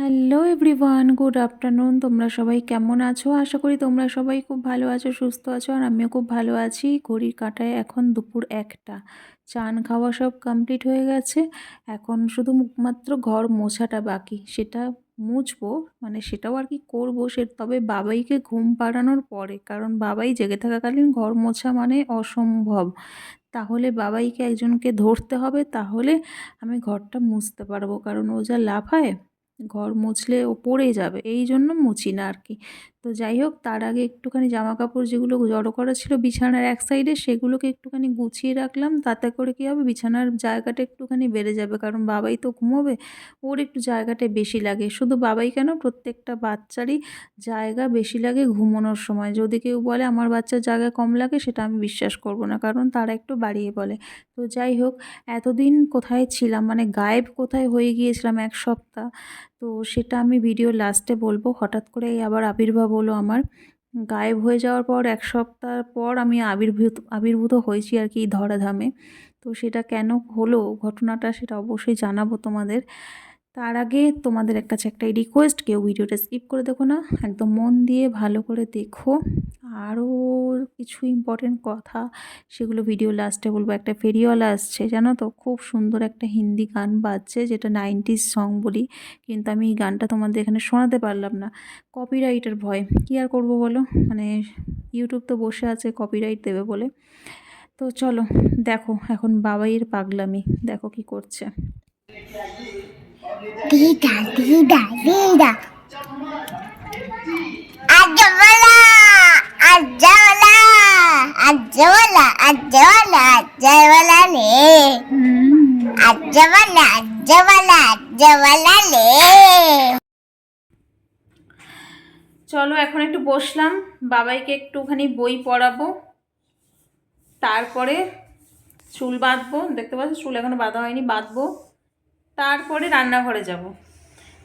Hello everyone good afternoon তোমরা সবাই কেমন আছো? আশা করি তোমরা সবাই খুব ভালো আছো, সুস্থ আছো, আর আমিও খুব ভালো আছি। ঘড়ির কাঁটায় এখন দুপুর একটা। চান খাওয়া সব কমপ্লিট হয়ে গেছে। এখন শুধু মাত্র ঘর মোছাটা বাকি। সেটা মুছবো মানে সেটাও আর কি করব। সে তবে বাবাইকে ঘুম পাড়ানোর পরে, কারণ বাবাই জেগে থাকাকালীন ঘর মোছা মানে অসম্ভব। তাহলে বাবাইকে একজনকে ধরতে হবে, তাহলে আমি ঘরটা মুছতে পারব। কারণ ও যা লাফায় ঘর মুছলে ও পড়ে যাবে, এই জন্য মুছি না আর কি তো যাই হোক, তার আগে একটুখানি জামা কাপড় যেগুলো জড়ো করা ছিল বিছানার এক সাইডে, সেগুলোকে একটুখানি গুছিয়ে রাখলাম। তাতে করে কী হবে, বিছানার জায়গাটা একটুখানি বেড়ে যাবে। কারণ বাবাই তো ঘুমোবে, ওর একটু জায়গাটা বেশি লাগে। শুধু বাবাই কেন, প্রত্যেকটা বাচ্চারই জায়গা বেশি লাগে ঘুমানোর সময়। যদি কেউ বলে, আমার বাচ্চার জায়গা কম লাগে, সেটা আমি বিশ্বাস করব না। কারণ তারা একটু বাড়িয়ে বলে। তো যাই হোক, এতদিন কোথায় ছিলাম? মানে গায়েব কোথায় হয়ে গিয়েছিলাম এক সপ্তাহ? তো সেটা আমি ভিডিও লাস্টে বলব। হঠাৎ করে আবার আবির্ভাব হলো আমার। গায়েব হয়ে যাওয়ার পর এক সপ্তাহ পর আমি আবির্ভূত আবির্ভূত হয়েছি আর কি ধরাধামে। তো সেটা কেন হলো? ঘটনাটা সেটা অবশ্যই জানাব তোমাদের। তার আগে তোমাদের একটা একটাই রিকোয়েস্ট কেউ ভিডিওটা স্কিপ করে দেখো না। একদম মন দিয়ে ভালো করে দেখো। আরও কিছু ইম্পর্টেন্ট কথা, সেগুলো ভিডিও লাস্টে বলব। একটা ফেরিওয়ালা আসছে, জানো তো? খুব সুন্দর একটা হিন্দি গান বাজছে, যেটা নাইনটিস সং বলি। কিন্তু আমি এই গানটা তোমাদের এখানে শোনাতে পারলাম না। কপিরাইটের ভয়। কী আর করব বলো? মানে ইউটিউব তো বসে আছে কপিরাইট দেবে বলে। তো চলো, দেখো, এখন বাবাইয়ের পাগলামি। দেখো কি করছে। দিদা দিদা আজওয়ালা লে আজওয়ালা আজওয়ালা আজওয়ালা লে চলো এখন একটু বসলাম। বাবাইকে একটুখানি বই পড়াবো। তারপরে চুল বাঁধবো। দেখতে পাচ্ছ, চুল এখনও বাঁধা হয়নি, বাঁধবো। তারপরে রান্নাঘরে যাব।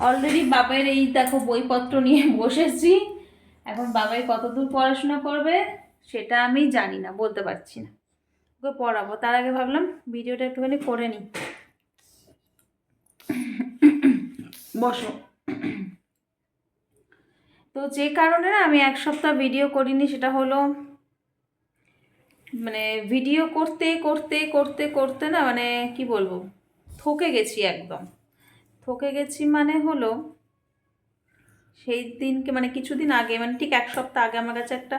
অলরেডি বাবাইয়ের এই দেখো বইপত্র নিয়ে বসেছি। এখন বাবাই কতদূর পড়াশোনা করবে? সেটা আমি জানি না, বলতে পারছি না। ওকে পড়াবো। তার আগে ভাবলাম ভিডিওটা একটুখানি করে নিই। বসো। তো যে কারণে না আমি এক সপ্তাহ ভিডিও করিনি, সেটা হলো মানে ভিডিও করতে করতে করতে করতে না মানে কি বলব থকে গেছি একদম। থকে গেছি মানে হলো সেই দিনকে মানে কিছুদিন আগে মানে ঠিক এক সপ্তাহ আগে আমার কাছে একটা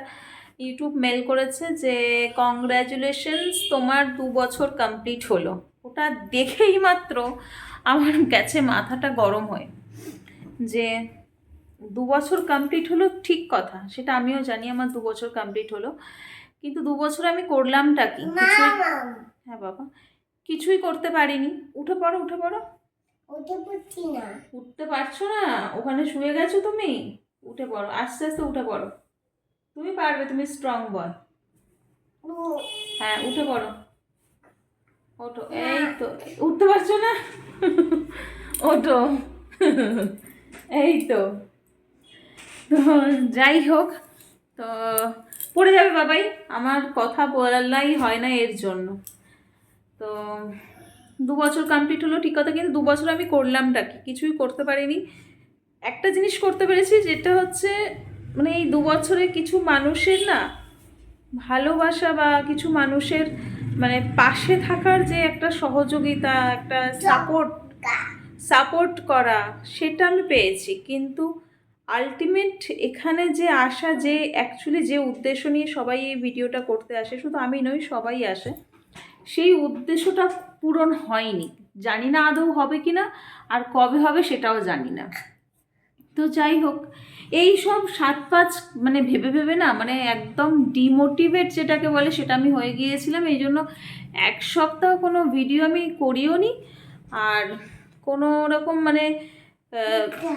ইউটিউব মেল করেছে যে কংগ্র্যাচুলেশনস তোমার দু বছর কমপ্লিট হলো। ওটা দেখেই মাত্র আমার গেছে মাথাটা গরম হয়ে যে দু বছর কমপ্লিট হলো ঠিক কথা সেটা আমিও জানি আমার দু বছর কমপ্লিট হলো। কিন্তু দু বছর আমি করলামটা কি? হ্যাঁ বাবা। কিছুই করতে পারিনি। উঠে পড়ো উঠে পড়ো। না। উঠতে পারছ না? ওখানে শুয়ে গেছো তুমি? উঠে পড়ো আস্তে আস্তে উঠে পড়ো। তুমি পারবে, তুমি স্ট্রং বয় হ্যাঁ উঠে পড়ো। ওঠো, এই তো, উঠতে পারছ না? ওঠো। এই তো। তো যাই হোক, তো পড়ে যাবে বাবাই, আমার কথা বলাই হয় না এর জন্য। তো দু বছর কমপ্লিট হলো, ঠিক কথা, কিন্তু দু বছর আমি করলামটা কি? কিছুই করতে পারিনি। একটা জিনিস করতে পেরেছি, যেটা হচ্ছে মানে এই দু বছরে কিছু মানুষের না ভালোবাসা বা কিছু মানুষের মানে পাশে থাকার যে একটা সহযোগিতা, একটা সাপোর্ট সাপোর্ট করা, সেটা আমি পেয়েছি। কিন্তু আলটিমেট এখানে যে আসা, যে অ্যাকচুয়ালি যে উদ্দেশ্য নিয়ে সবাই এই ভিডিওটা করতে আসে, শুধু আমি নই, সবাই আসে, সেই উদ্দেশ্যটা পূরণ হয়নি। জানি না আদৌ হবে কি না আর কবে হবে সেটাও জানি না। তো যাই হোক এই সব সাত পাঁচ মানে ভেবে ভেবে না মানে একদম ডিমোটিভেট যেটাকে বলে সেটা আমি হয়ে গিয়েছিলাম। এই জন্য এক সপ্তাহ কোনো ভিডিও আমি করিও নি। আর কোনো রকম মানে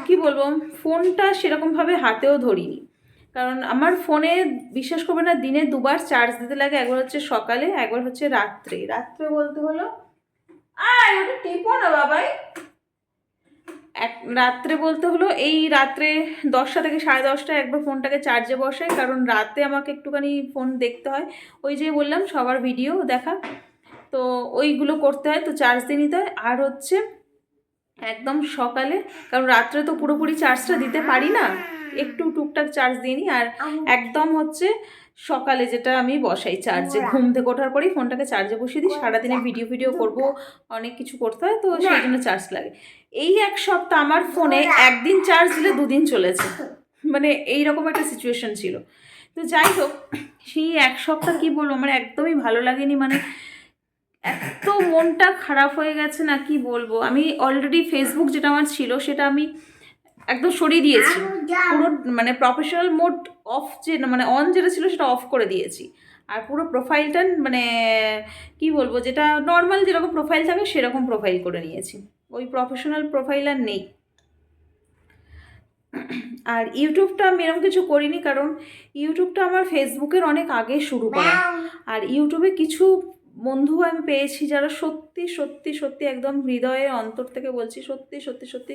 কি বলব? ফোনটা সেরকমভাবে হাতেও ধরিনি। কারণ আমার ফোনে বিশ্বাস করবে না দিনে দুবার চার্জ দিতে লাগে। একবার হচ্ছে সকালে একবার হচ্ছে রাত্রে। রাত্রে বলতে হলো আয় ওটা টিপো না বাবাই। রাত্রে বলতে হলো এই রাত্রে দশটা থেকে সাড়ে দশটা একবার ফোনটাকে চার্জে বসাই কারণ রাতে আমাকে একটুখানি ফোন দেখতে হয়। ওই যে বললাম সবার ভিডিও দেখা। তো ওইগুলো করতে হয় তো চার্জ দিয়ে নিতে হয়। আর হচ্ছে একদম সকালে কারণ রাত্রে তো পুরোপুরি চার্জটা দিতে পারি না একটু টুকটাক চার্জ দিই আর একদম হচ্ছে সকালে যেটা আমি বসাই চার্জে ঘুম থেকে ওঠার পরেই ফোনটাকে চার্জে বসিয়ে দিই। সারাদিনে ভিডিও ভিডিও করব অনেক কিছু করতে হয় তো সেই জন্য চার্জ লাগে। এই এক সপ্তাহ আমার ফোনে একদিন চার্জ দিলে দুদিন চলেছে। মানে এই রকম একটা সিচুয়েশন ছিল। তো যাই হোক সেই এক সপ্তাহ কি বলব আমার একদমই ভালো লাগেনি। মানে এত মনটা খারাপ হয়ে গেছে না কি বলব। আমি অলরেডি ফেসবুক যেটা আমার ছিল সেটা আমি একদম সরিয়ে দিয়েছি। পুরো মানে প্রফেশনাল মোড অফ যে মানে অন যেটা ছিল সেটা অফ করে দিয়েছি। আর পুরো প্রোফাইলটা মানে কি বলব যেটা নর্মাল যেরকম প্রোফাইল থাকে সেরকম প্রোফাইল করে নিয়েছি। ওই প্রফেশনাল প্রোফাইল আর নেই। আর ইউটিউবটা আমি এরকম কিছু করিনি কারণ ইউটিউবটা আমার ফেসবুকের অনেক আগে শুরু করা। আর ইউটিউবে কিছু বন্ধু আমি পেয়েছি যারা সত্যি সত্যি সত্যি একদম হৃদয়ের অন্তর থেকে বলছি সত্যি সত্যি সত্যি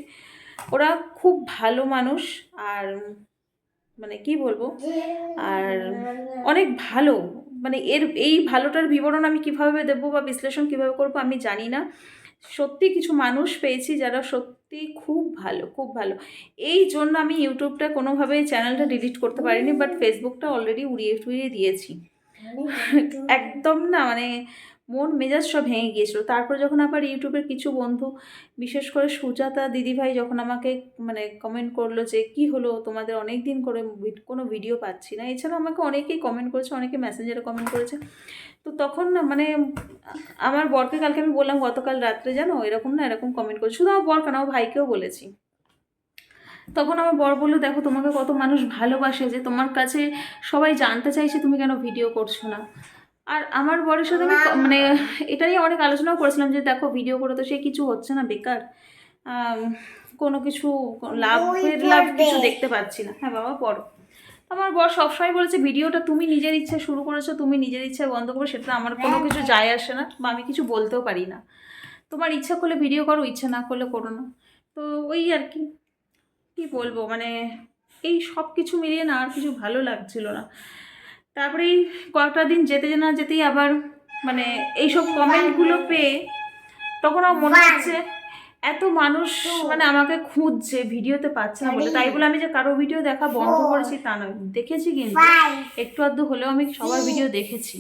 ওরা খুব ভালো মানুষ আর মানে কি বলব? আর অনেক ভালো। মানে এর এই ভালোটার বিবরণ আমি কীভাবে দেবো বা বিশ্লেষণ কীভাবে করব আমি জানি না। সত্যি কিছু মানুষ পেয়েছি যারা সত্যি খুব ভালো খুব ভালো। এই জন্য আমি ইউটিউবটা কোনোভাবে চ্যানেলটা ডিলিট করতে পারিনি বাট ফেসবুকটা অলরেডি উড়িয়ে টুড়িয়ে দিয়েছি। একদম না মানে মন মেজাজ সব ভেঙে গিয়েছিল। তারপর যখন আবার ইউটিউবের কিছু বন্ধু, বিশেষ করে সুজাতা দিদিভাই যখন আমাকে মানে কমেন্ট করল যে, কি হলো? তোমাদের অনেক দিন করে কোনো ভিডিও পাচ্ছি না। এছাড়া আমাকে অনেকেই কমেন্ট করেছে, অনেকে মেসেঞ্জারে কমেন্ট করেছে। তো তখন না মানে আমার বরকে কালকে আমি বললাম, গতকাল রাত্রে জানো? এরকম না, এরকম কমেন্ট করেছে। শুধু আমার বর কেন? আমার ভাইকেও বলেছি। তখন আমার বর বলল, দেখো, তোমাকে কত মানুষ ভালোবাসে যে তোমার কাছে সবাই জানতে চাইছে তুমি কেন ভিডিও করছ না? আর আমার বরের সাথে আমি মানে এটা নিয়ে অনেক আলোচনাও করেছিলাম যে দেখো ভিডিও করে তো সে কিছু হচ্ছে না বেকার। কোনো কিছু লাভ লাভ কিছু দেখতে পাচ্ছি না। হ্যাঁ বাবা পড়ো। আমার বর সবসময় বলেছে ভিডিওটা তুমি নিজের ইচ্ছে শুরু করেছ তুমি নিজের ইচ্ছায় বন্ধ করো সেটা আমার কোনো কিছু যায় আসে না বা আমি কিছু বলতেও পারি না। তোমার ইচ্ছা করলে ভিডিও করো ইচ্ছা না করলে করো না। তো ওই আর কি কি বলব? মানে এই সব কিছু মিলিয়ে না আর কিছু ভালো লাগছিল না। তারপরে এই কয়েকটা দিন যেতে না যেতেই আবার মানে এইসব কমেন্টগুলো পেয়ে তখন আমার মনে হচ্ছে এত মানুষ মানে আমাকে খুঁজছে ভিডিওতে পাচ্ছে না বলে। তাই বলে আমি যে কারও ভিডিও দেখা বন্ধ করেছি তা নয় দেখেছি কিন্তু। একটু আধটু হলেও আমি সবার ভিডিও দেখেছি।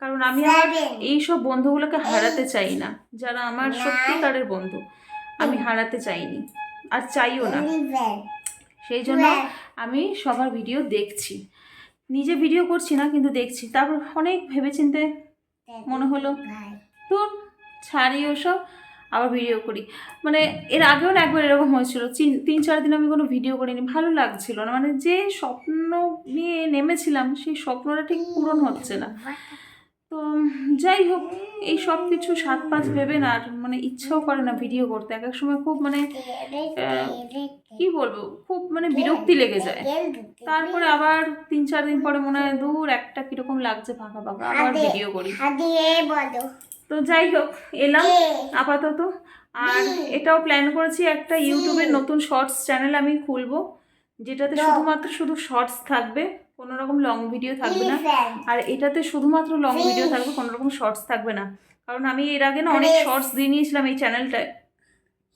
কারণ আমি আমার এইসব বন্ধুগুলোকে হারাতে চাই না। যারা আমার সত্যিকারের বন্ধু আমি হারাতে চাইনি আর চাইও না। সেই জন্য আমি সবার ভিডিও দেখছি। নিজে ভিডিও করছি না কিন্তু দেখছি। তারপর অনেক ভেবেচিন্তে মনে হলো তো ছাড়ি ওসব আবার ভিডিও করি। মানে এর আগেও না একবার এরকম হয়েছিল। তিন চার দিন আমি কোনো ভিডিও করিনি ভালো লাগছিল না। মানে যে স্বপ্ন নিয়ে নেমেছিলাম সেই স্বপ্নটা ঠিক পূরণ হচ্ছে না। তো যাই হোক এই সব কিছু সাত পাঁচ ভেবে না আর মানে ইচ্ছাও করে না ভিডিও করতে। এক এক সময় খুব মানে কি বলব খুব মানে বিরক্তি লেগে যায়। তারপরে আবার তিন চার দিন পরে মনে হয় দূর একটা কীরকম লাগছে ফাঁকা ফাঁকা আবার ভিডিও করি। তো যাই হোক এলাম আপাতত। আর এটাও প্ল্যান করেছি একটা ইউটিউবের নতুন শর্টস চ্যানেল আমি খুলবো যেটাতে শুধুমাত্র শুধু শর্টস থাকবে। কোনো রকম লং ভিডিও থাকবে না। আর এটাতে শুধুমাত্র লং ভিডিও থাকবে কোনো রকম শর্টস থাকবে না। কারণ আমি এর আগে না অনেক শর্টস দিয়ে নিয়েছিলাম এই চ্যানেলটায়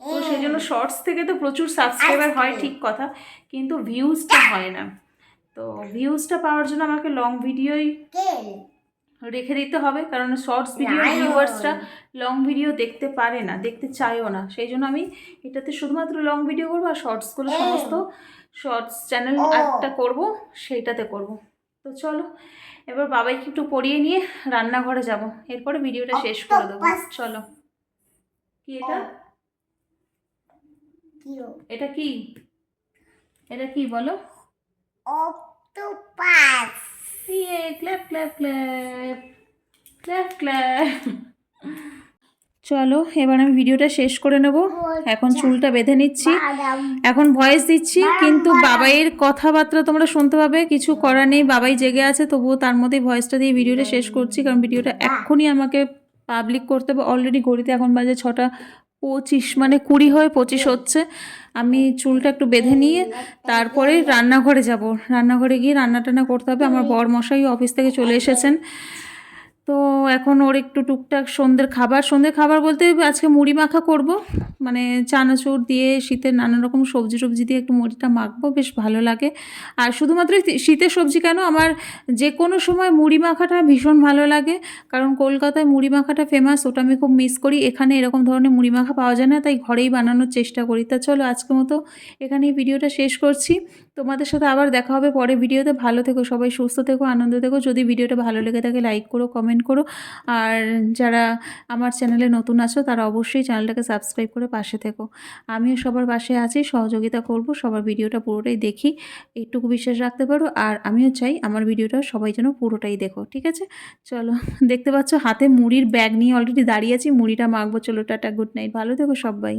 তো সেই জন্য শর্টস থেকে তো প্রচুর সাবস্ক্রাইবার হয় ঠিক কথা। কিন্তু ভিউজটা হয় না। তো ভিউজটা পাওয়ার জন্য আমাকে লং ভিডিওই রেখে দিতে হবে। কারণ শর্টস ভিডিও ভিউয়ার্সরা লং ভিডিও দেখতে পারে না দেখতে চায়ও না। সেই জন্য আমি এটাতে শুধুমাত্র লং ভিডিও করব আর শর্টসগুলো সমস্ত শর্টস চ্যানেল একটা করব সেইটাতে করব। তো চলো এবার বাবাইকে একটু পড়িয়ে নিয়ে রান্নাঘরে যাব। এরপরে ভিডিওটা শেষ করে দেবো। চলো। কি এটা? এটা কি? এটা কি বলো? অক্টোপাস ইয়ে clap clap clap. Clap clap. চলো এবার আমি ভিডিওটা শেষ করে নেব। এখন চুলটা বেঁধে নিচ্ছি। এখন ভয়েস দিচ্ছি কিন্তু বাবাইয়ের কথাবার্তা তোমরা শুনতে পাবে কিছু করার নেই বাবাই জেগে আছে তবুও তার মধ্যেই ভয়েসটা দিয়ে ভিডিওটা শেষ করছি কারণ ভিডিওটা এক্ষুনি আমাকে পাবলিক করতে হবে। অলরেডি ঘড়িতে এখন বাজে ছটা পঁচিশ মানে কুড়ি হয়ে পঁচিশ হচ্ছে। আমি চুলটা একটু বেঁধে নিয়ে তারপরে রান্নাঘরে যাব। রান্নাঘরে গিয়ে রান্না টান্না করতে হবে। আমার বর মশাই অফিস থেকে চলে এসেছেন। তো এখন ওর একটু টুকটাক সন্ধ্যের খাবার। সন্ধ্যের খাবার বলতে আজকে মুড়ি মাখা করব। মানে চানাচুর দিয়ে শীতের নানা রকম সবজি টবজি দিয়ে একটু মুড়িটা মাখবো, বেশ ভালো লাগে। আর শুধুমাত্র শীতের সবজি কেন? আমার যে কোনো সময় মুড়ি মাখাটা ভীষণ ভালো লাগে। কারণ কলকাতায় মুড়ি মাখাটা ফেমাস ওটা আমি খুব মিস করি। এখানে এরকম ধরনের মুড়ি মাখা পাওয়া যায় না, তাই ঘরেই বানানোর চেষ্টা করি। তা চলো আজকে মতো এখানেই ভিডিওটা শেষ করছি। তোমাদের সাথে আবার দেখা হবে পরে ভিডিওতে। ভালো থেকো সবাই, সুস্থ থেকো, আনন্দ থেকো। যদি ভিডিওটা ভালো লেগে থাকে লাইক করো কমেন্ট করো। আর যারা আমার চ্যানেলে নতুন আছো, তারা অবশ্যই চ্যানেলটাকে সাবস্ক্রাইব করে পাশে থেকো। আমিও সবার পাশে আছি, সহযোগিতা করব, সবার ভিডিওটা পুরোটাই দেখি, এইটুকু বিশ্বাস রাখতে পারো। আর আমিও চাই আমার ভিডিওটা সবাই যেন পুরোটাই দেখো, ঠিক আছে? চলো, দেখতে পাচ্ছ হাতে মুড়ির ব্যাগ নিয়ে অলরেডি দাঁড়িয়ে আছি, মুড়িটা মাখবো, চলো, টাটা গুড নাইট ভালো থেকো সবাই।